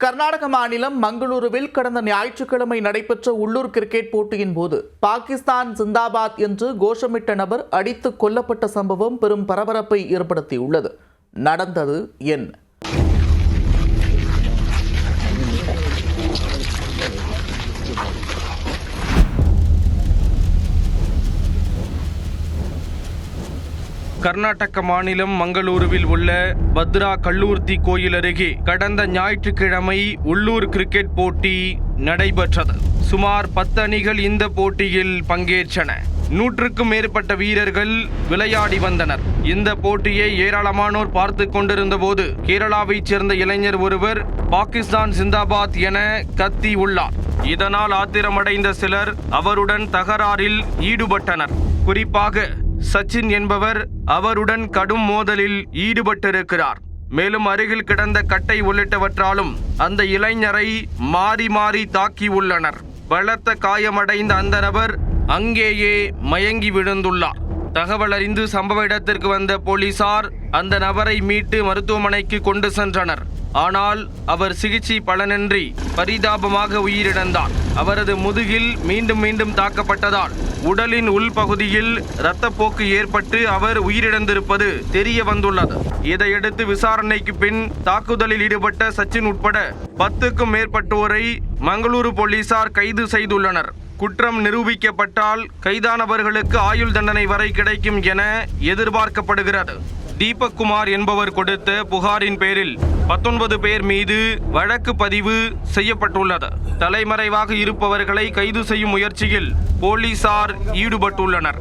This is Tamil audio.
கர்நாடக மாநிலம் மங்களூருவில் கடந்த ஞாயிற்றுக்கிழமை நடைபெற்ற உள்ளூர் கிரிக்கெட் போட்டியின் போது பாகிஸ்தான் ஜிந்தாபாத் என்று கோஷமிட்ட நபர் அடித்து கொல்லப்பட்ட சம்பவம் பெரும் பரபரப்பை ஏற்படுத்தியுள்ளது. நடந்தது என்ன? கர்நாடக மாநிலம் மங்களூருவில் உள்ள பத்ரா கல்லூர்த்தி கோயில் அருகே கடந்த ஞாயிற்றுக்கிழமை உள்ளூர் கிரிக்கெட் போட்டி நடைபெற்றது. சுமார் பத்து அணிகள் இந்த போட்டியில் பங்கேற்றன. நூற்றுக்கும் மேற்பட்ட வீரர்கள் விளையாடி வந்தனர். இந்த போட்டியை ஏராளமானோர் பார்த்து கொண்டிருந்த போது கேரளாவைச் சேர்ந்த இளைஞர் ஒருவர் பாகிஸ்தான் சிந்தாபாத் என கத்தி உள்ளார். இதனால் ஆத்திரமடைந்த சிலர் அவருடன் தகராறில் ஈடுபட்டனர். குறிப்பாக சச்சின் என்பவர் அவருடன் கடும் மோதலில் ஈடுபட்டிருக்கிறார். மேலும் அருகில் கிடந்த கட்டை உள்ளிட்டவற்றாலும் அந்த இளைஞரை மாறி மாறி தாக்கி உள்ளனர் பலத்த காயமடைந்த அந்த நபர் அங்கேயே மயங்கி விழுந்துள்ளார். தகவல் அறிந்து சம்பவ இடத்திற்கு வந்த போலீசார் அந்த நபரை மீட்டு மருத்துவமனைக்கு கொண்டு சென்றனர். ஆனால் அவர் சிகிச்சை பலனின்றி பரிதாபமாக உயிரிழந்தார் அவரது முதுகில் மீண்டும் மீண்டும் தாக்கப்பட்டதால் உடலின் உள்பகுதியில் இரத்தப்போக்கு ஏற்பட்டு அவர் உயிரிழந்திருப்பது தெரிய வந்துள்ளது. இதையடுத்து விசாரணைக்கு பின் தாக்குதலில் ஈடுபட்ட சச்சின் உட்பட பத்துக்கும் மேற்பட்டோரை மங்களூரு போலீசார் கைது செய்துள்ளனர். குற்றம் நிரூபிக்கப்பட்டால் கைதானவர்களுக்கு ஆயுள் தண்டனை வரை கிடைக்கும் என எதிர்பார்க்கப்படுகிறது. தீபக் குமார் என்பவர் கொடுத்த புகாரின் பேரில் பத்தொன்பது பேர் மீது வழக்கு பதிவு செய்யப்பட்டுள்ளது. தலைமறைவாக இருப்பவர்களை கைது செய்யும் முயற்சியில் போலீசார் ஈடுபட்டுள்ளனர்.